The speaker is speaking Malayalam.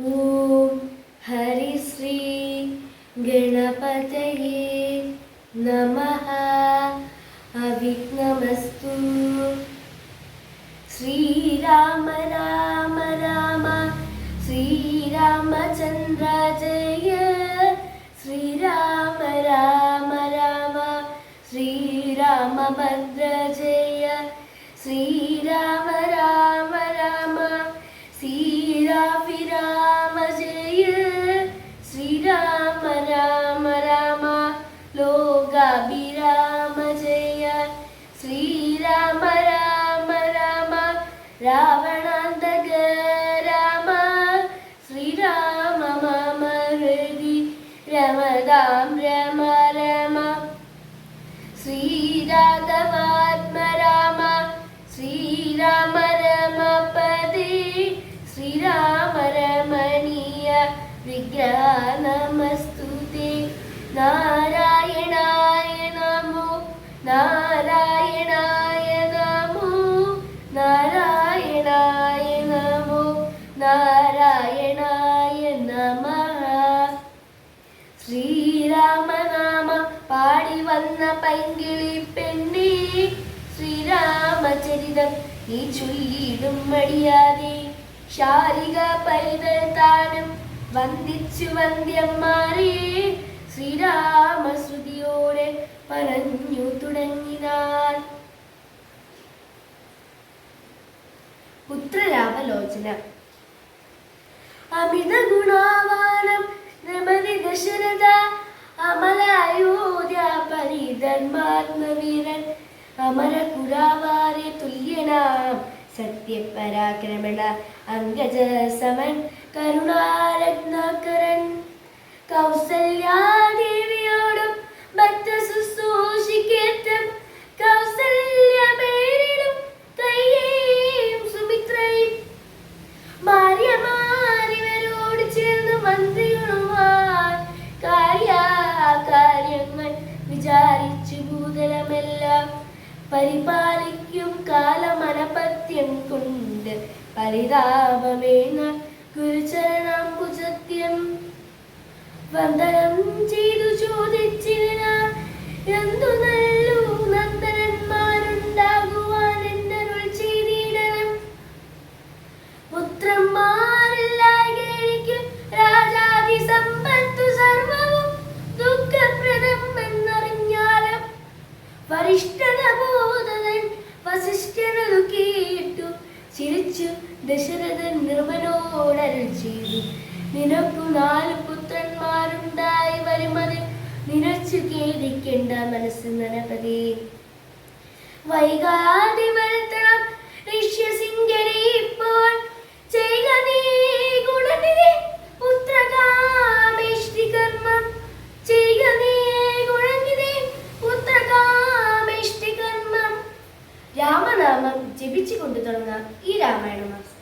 ॐ हरिश्री गणपतये नमः। अभिघ्नमस्तु श्रीराम राम राम। श्रीरामचन्द्र जय। श्रीराम राम राम। श्रीरामभद्रजय श्रीराम राम राम। श्री ശ്രീരാമ രാമ രാമ രാവണാന്തക രാമ ശ്രീരാമ മമ ഹൃദി രമതാം രമ രമ ശ്രീരാഘവാത്മ രാമ ശ്രീരാമ രമപദേ ശ്രീരാമ രമണീയ വിഗ്രഹ നമസ്തുതി. നാരായണായ ശ്രീരാമനാമ പാടി വന്ന പൈങ്കിളി പെണ്ണി ശ്രീരാമചരിതം നീ ചൊല്ലിയിടും മടിയാതെ. ശാരിക പൈതൽ താനും വന്ദിച്ചു വന്ദ്യന്മാരെ ശ്രീരാമശ്രുതിയോടെ പറഞ്ഞു തുടങ്ങിനാൻ പുത്രരാമലോചന. അമിത ഗുണാവാ ദശരഥ അമലായോധ്യ പരിധർമാത്മവീരൻ അമര കുരാവാരെ തുല്യനാം സത്യപരാക്രമണ അംഗജ സമൻ കരുണാരത്നാകരൻ. കൗസല്യാദേവിയോടും പരിപാലിക്കും കാലമനപത്യം കൊണ്ട് പരിതാപമേന ഗുരുചരണം കുജത്യം വന്ദനം ചെയ്തു ചിരിച്ചു ദശരഥൻ നിർമ്മനോടരുൾ ചെയ്തു. നിനക്കു നാല് പുത്രന്മാരുണ്ടായി വരുമത് നിനച്ചു കേടിക്കേണ്ട മനസ്സ് നനപതി. വൈകാതെ രാമനാമം ജപിച്ചുകൊണ്ട് തുടങ്ങാം ഈ രാമായണ മാസം